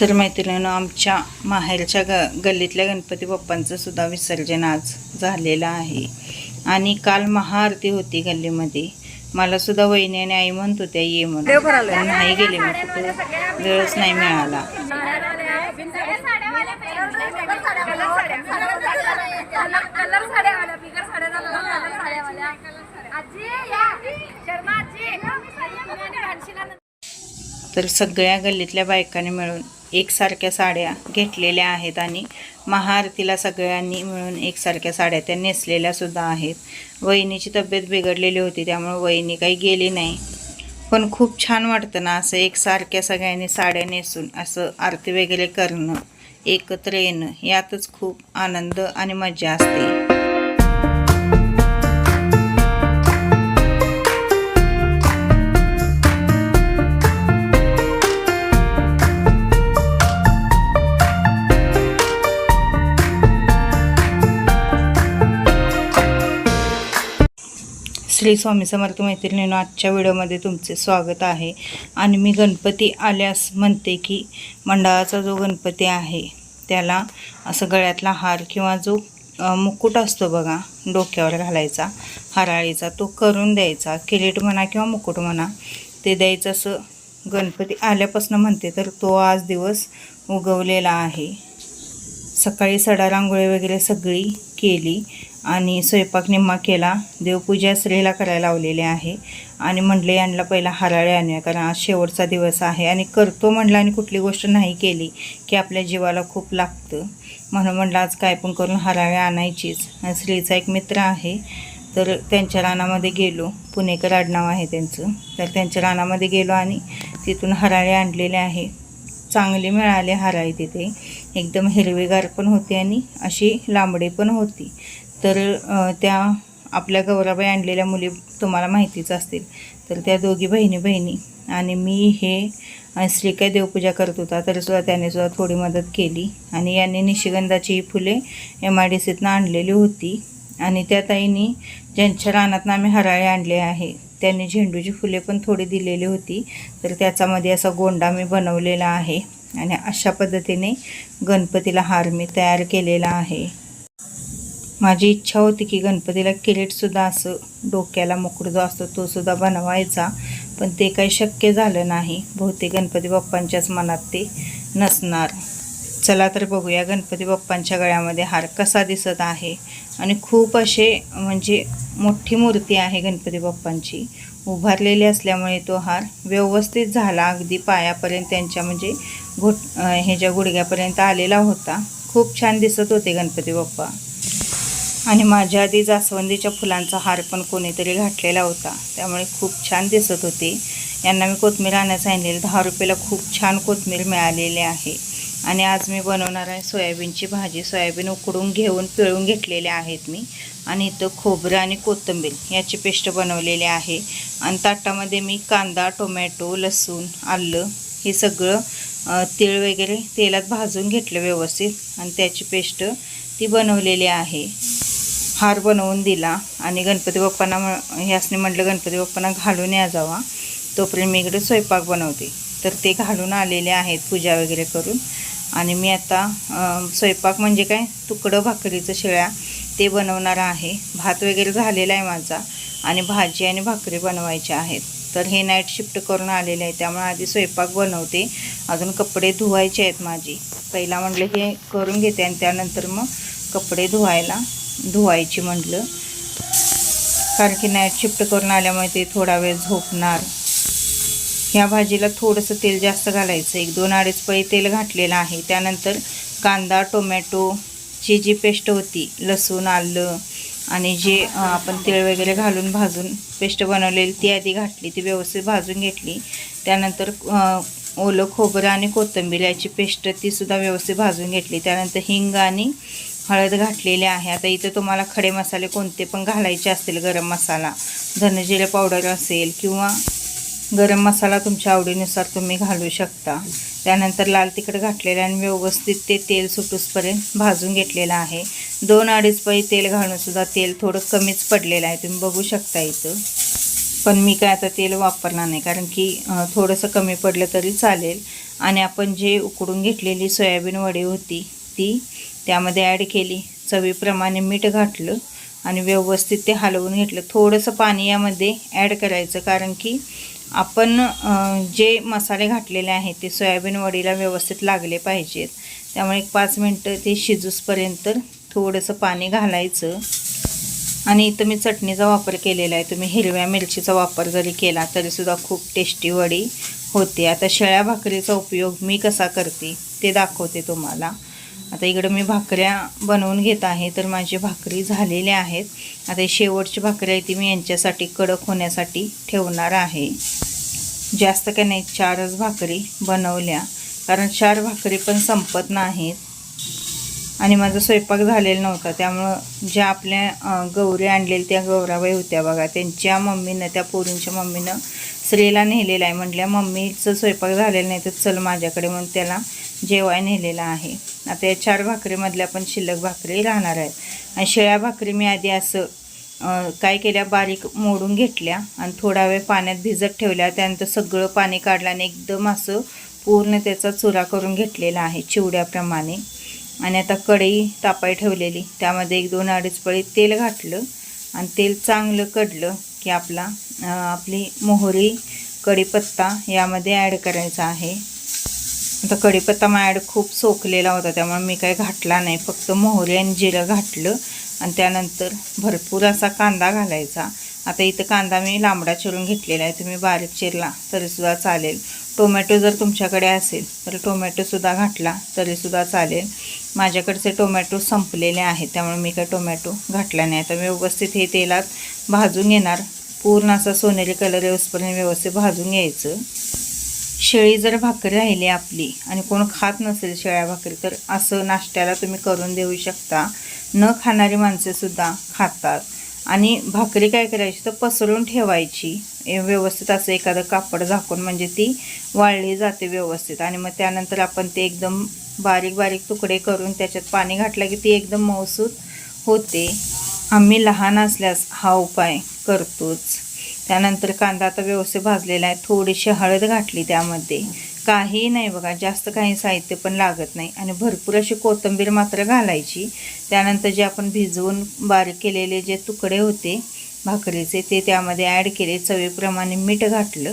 तर मैत्रिणीनं आमच्या माहेरच्या ग गल्लीतल्या गणपती बाप्पांचं सुद्धा विसर्जन आज झालेलं आहे. आणि काल महाआरती होती गल्लीमध्ये. मला सुद्धा वहिनी आणि आई म्हणत होत्या ये म्हणून. नाही गेले मी कुठं वेळच नाही मिळाला. तर सगळ्या गल्लीतल्या बायकांनी मिळून एकसारख्या साड्या घेतलेल्या आहेत आणि महाआरतीला सगळ्यांनी मिळून एकसारख्या साड्या त्या नेसलेल्या सुद्धा आहेत. वहिनीची तब्येत बिघडलेली होती त्यामुळे वहिनी काही गेली नाही. पण खूप छान वाटतं ना असं एकसारख्या सगळ्यांनी साड्या नेसून असं आरती वगैरे करणं एकत्र येणं यातच खूप आनंद आणि मजा असते. श्री स्वामी समर्थ मैत्रिणीनं आजच्या व्हिडिओमध्ये तुमचे स्वागत आहे. आणि मी गणपती आल्यास म्हणते की मंडळाचा जो गणपती आहे त्याला असं गळ्यातला हार किंवा जो मुकुट असतो बघा डोक्यावर घालायचा हराळीचा तो करून द्यायचा किरीट म्हणा किंवा मुकुट म्हणा ते द्यायचं असं गणपती आल्यापासून म्हणते तर तो आज दिवस उगवलेला आहे. सकाळी सडा रांगोळी वगैरे सगळी केली आणि स्वयंपाक निम्मा केला. देवपूजा स्त्रीला करायला लावलेली आहे. आणि म्हटले यांना पहिला हराळे आणूया कारण आज शेवटचा दिवस आहे आणि करतो म्हटलं आणि कुठली गोष्ट नाही केली की आपल्या जीवाला खूप लागतं. म्हणून म्हटलं आज काय पण करून हराळे आणायचीच. आणि स्त्रीचा एक मित्र आहे. तर त्यांच्या रानामध्ये गेलो. पुणेकर आडनाव आहे त्यांचं. तर त्यांच्या रानामध्ये गेलो आणि तिथून हराळे आणलेले आहे. चांगले मिळाले हराळे तिथे. एकदम हिरवेगार पण होते आणि अशी लांबडी पण होती. तर त्या आपल्या गौराबाई आणलेल्या मुली तुम्हाला माहितीच असतील. तर त्या दोघी बहिणी बहिणी आणि मी हे श्री श्रीकाय देवपूजा करत होता तर सुद्धा त्याने सुद्धा थोडी मदत केली. आणि यांनी निशिगंधाची ही फुले एम आय डी सीतनं आणलेली होती. आणि त्या ताईंनी ज्यांच्या रानातनं आम्ही हराळे आणले आहे त्यांनी झेंडूची फुले पण थोडी दिलेली होती. तर त्याच्यामध्ये असा गोंडा मी बनवलेला आहे. आणि अशा पद्धतीने गणपतीला हार मी तयार केलेला आहे. माझी इच्छा होती की गणपतीला किरीटसुद्धा असं डोक्याला मुकुट जो असतो तोसुद्धा बनवायचा पण ते काही शक्य झालं नाही. बहुतेक गणपती बाप्पांच्याच मनात ते नसणार. चला तर बघूया गणपती बाप्पांच्या गळ्यामध्ये हार कसा दिसत आहे. आणि खूप असे म्हणजे मोठी मूर्ती आहे गणपती बाप्पांची. उभारलेली असल्यामुळे तो हार व्यवस्थित झाला. अगदी पायापर्यंत त्यांच्या म्हणजे घोट ह्याच्या गुडघ्यापर्यंत आलेला होता. खूप छान दिसत होते गणपती बाप्पा. आणि माझ्या आधी जास्वंदीच्या फुलांचा हार पण कोणीतरी घातलेला होता. त्यामुळे खूप छान दिसत होते. यांना मी कोथमीर आणायचं सांगितलेलं दहा रुपयाला खूप छान कोथमीर मिळालेली आहे. आणि आज मी बनवणार आहे सोयाबीनची भाजी. सोयाबीन उकडून घेऊन पिळून घेतलेले आहेत मी. आणि इथं खोबरं आणि कोथिंबीर याची पेस्ट बनवलेली आहे. आणि ताटामध्ये मी कांदा टोमॅटो लसूण आलं हे सगळं तीळ वगैरे तेलात भाजून घेतलं व्यवस्थित. आणि त्याची पेस्ट ती बनवलेली आहे. हार बनवून दिला आणि गणपती बाप्पांना म्ह- ह्यासनी म्हटलं गणपती बाप्पांना घालून या जावा. तोपर्यंत मी इकडे स्वयंपाक बनवते. तर ते घालून आलेले आहेत पूजा वगैरे करून. आणि मी आता स्वयंपाक म्हणजे काय? तुकडं भाकरीचं शिळ्या ते बनवणार आहे. भात वगैरे झालेला आहे माझा आणि भाजी आणि भाकरी बनवायच्या आहेत. तर हे नाईट शिफ्ट करून आलेले आहे त्यामुळे आधी स्वयंपाक बनवते. अजून कपडे धुवायचे आहेत माझी. पहिला म्हटलं हे करून घेते आणि त्यानंतर मग कपडे धुवायला धुवायची म्हटलं. कारण की नाईट शिफ्ट करून आल्यामुळे ते थोडा वेळ झोपणार. ह्या भाजीला थोडंसं तेल जास्त घालायचं. एक दोन अडीच पळी तेल घातलेलं आहे. त्यानंतर कांदा टोमॅटोची जी पेस्ट होती लसूण आलं आणि जे आपण तेल वगैरे घालून भाजून पेस्ट बनवलेली ती आधी घातली. ती व्यवस्थित भाजून घेतली. त्यानंतर ओलं खोबरं आणि कोथिंबीर याची पेस्ट तीसुद्धा व्यवस्थित भाजून घेतली. त्यानंतर हिंग आणि हळद घातलेली आहे. आता इथं तुम्हाला खडे मसाले कोणते पण घालायचे असतील गरम मसाला. धनजिरे पावडर असेल किंवा गरम मसाला तुमच्या आवडीनुसार तुम्ही घालू शकता. त्यानंतर लाल तिखट घातलेलं आणि व्यवस्थित ते तेल सुटूसपर्यंत भाजून घेतलेलं आहे. दोन अडीच पळी तेल घालूनसुद्धा तेल थोडं कमीच पडलेलं आहे. तुम्ही बघू शकता इथं. पण मी काय आता तेल वापरणार नाही कारण की थोडंसं कमी पडलं तरी चालेल. आणि आपण जे उकडून घेतलेली सोयाबीन वडी होती ती त्यामध्ये ॲड केली चवीप्रमाणे मीठ घातलं आणि व्यवस्थित ते हलवून घेतलं. थोडंसं पाणी यामध्ये ॲड करायचं कारण की आपण जे मसाले घातलेले आहेत ते सोयाबीन वडीला व्यवस्थित लागले पाहिजेत. त्यामुळे एक पाच मिनटं ते शिजूसपर्यंत थोडंसं पाणी घालायचं. आणि इथं मी चटणीचा वापर केलेला आहे. तुम्ही हिरव्या मिरचीचा वापर जरी केला तरीसुद्धा खूप टेस्टी वडी होते. आता शेळ्या भाकरीचा उपयोग मी कसा करते ते दाखवते तुम्हाला. आता इकडं मी भाकऱ्या बनवून घेत आहे तर माझी भाकरी झालेल्या आहेत. आता शेवटची भाकरी आहे ती मी यांच्यासाठी कडक होण्यासाठी ठेवणार आहे. जास्त काय नाही चारच भाकरी बनवल्या. कारण चार भाकरी पण संपत नाहीत. आणि माझा स्वयंपाक झालेला नव्हता त्यामुळं ज्या आपल्या गौरी आणलेल्या त्या गौराबाई होत्या बघा त्यांच्या मम्मीनं त्या पोरींच्या मम्मीनं स्त्रीला नेलेलं आहे. म्हटल्या मम्मीचं स्वयंपाक झालेला नाही तर चल माझ्याकडे. म्हणून त्याला जेवाय नेलेलं आहे. आता या चार भाकरीमधल्या पण शिल्लक भाकरी राहणार आहेत. आणि शेळ्या भाकरी मी आधी असं काय केल्या बारीक मोडून घेतल्या आणि थोडा वेळ पाण्यात भिजत ठेवल्या. त्यानंतर सगळं पाणी काढलं आणि एकदम असं पूर्ण त्याचा चुरा करून घेतलेला आहे चिवड्याप्रमाणे. आणि आता कढई तापाय ठेवलेली. त्यामध्ये एक दोन अडीच पळी तेल घातलं आणि तेल चांगलं कडलं की आपला आपली मोहरी कढीपत्ता यामध्ये ॲड करायचा आहे. आता कढीपत्ता माझ्या ॲड खूप सोकलेला होता त्यामुळे मी काही घातला नाही. फक्त मोहरी आणि जिरं घातलं आणि त्यानंतर भरपूर असा कांदा घालायचा. आता इथं कांदा मी लांबडा चिरून घेतलेला आहे. तुम्ही बारीक चिरला तरीसुद्धा चालेल. टोमॅटो जर तुमच्याकडे असेल तर टोमॅटोसुद्धा घातला तरीसुद्धा चालेल. माझ्याकडचे टोमॅटो संपलेले आहेत त्यामुळे मी काही टोमॅटो घातला नाही. आता व्यवस्थित हे तेलात भाजून घेणार. पूर्ण असा सोनेरी कलर येऊसपर्यंत व्यवस्थित भाजून घ्यायचं. शेळी जर भाकरी राहिली आपली आणि कोण खात नसेल शेळ्या भाकरी तर असं नाश्त्याला तुम्ही करून देऊ शकता. न खाणारी माणसेसुद्धा खातात. आणि भाकरी काय करायची? तर पसरून ठेवायची. व्यवस्थित असं एखादं कापड झाकून म्हणजे ती वाळली जाते व्यवस्थित. आणि मग त्यानंतर आपण ते एकदम बारीक बारीक तुकडे करून त्याच्यात पाणी घातलं की ती एकदम मौसूद होते. आम्ही लहान असल्यास हा उपाय करतोच. त्यानंतर कांदा आता व्यवस्थित भाजलेला आहे. थोडीशी हळद घातली त्यामध्ये. काही नाही बघा जास्त काही साहित्य पण लागत नाही. आणि भरपूर अशी कोथिंबीर मात्र घालायची. त्यानंतर जे आपण भिजवून बारीक केलेले जे तुकडे होते भाकरीचे ते त्यामध्ये ॲड केले. चवीप्रमाणे मीठ घातलं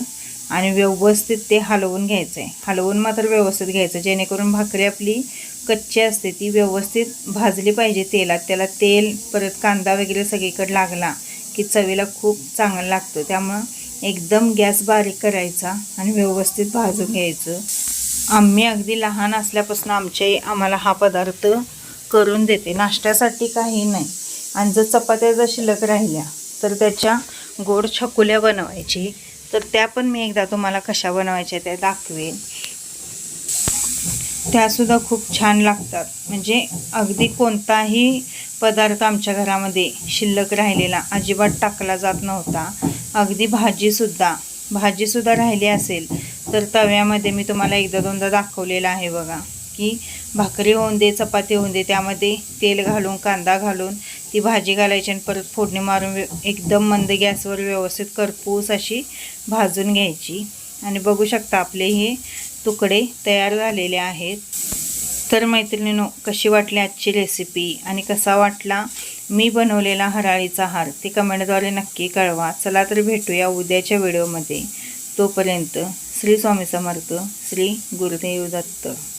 आणि व्यवस्थित ते हलवून घ्यायचं आहे हलवून मात्र व्यवस्थित घ्यायचं. जेणेकरून भाकरी आपली कच्ची असते ती व्यवस्थित भाजली पाहिजे तेलात. त्याला तेल परत कांदा वगैरे सगळीकडे लागला की चवीला खूप चांगलं लागतं. त्यामुळं एकदम गॅस बारीक करायचा आणि व्यवस्थित भाजून घ्यायचं. आम्ही अगदी लहान असल्यापासून आमच्या आम्हाला हा पदार्थ करून देते. नाश्त्यासाठी काही नाही. आणि जर चपात्या जर शिल्लक राहिल्या तर त्याच्या गोड छकुल्या बनवायची. तर त्या पण मी एकदा तुम्हाला कशा बनवायच्या त्या दाखवेन. त्यासुद्धा खूप छान लागतात. म्हणजे अगदी कोणताही पदार्थ आमच्या घरामध्ये शिल्लक राहिलेला अजिबात टाकला जात नव्हता. अगदी भाजीसुद्धा. भाजीसुद्धा राहिली असेल तर तव्यामध्ये मी तुम्हाला एकदा दोनदा दाखवलेलं आहे बघा की भाकरी होऊन दे चपाती होऊन दे त्यामध्ये तेल घालून कांदा घालून ती भाजी घालायची आणि परत फोडणी मारून एकदम मंद गॅसवर व्यवस्थित करपूस अशी भाजून घ्यायची. आणि बघू शकता आपले हे तुकडे तयार झालेले आहेत. तर मैत्रिणीनो कशी वाटली आजची रेसिपी आणि कसा वाटला मी बनवलेला हराळीचा हार? ते कमेंटद्वारे नक्की कळवा. चला तर भेटूया उद्याच्या व्हिडिओमध्ये तोपर्यंत श्री स्वामी समर्थ श्री गुरुदेव दत्त.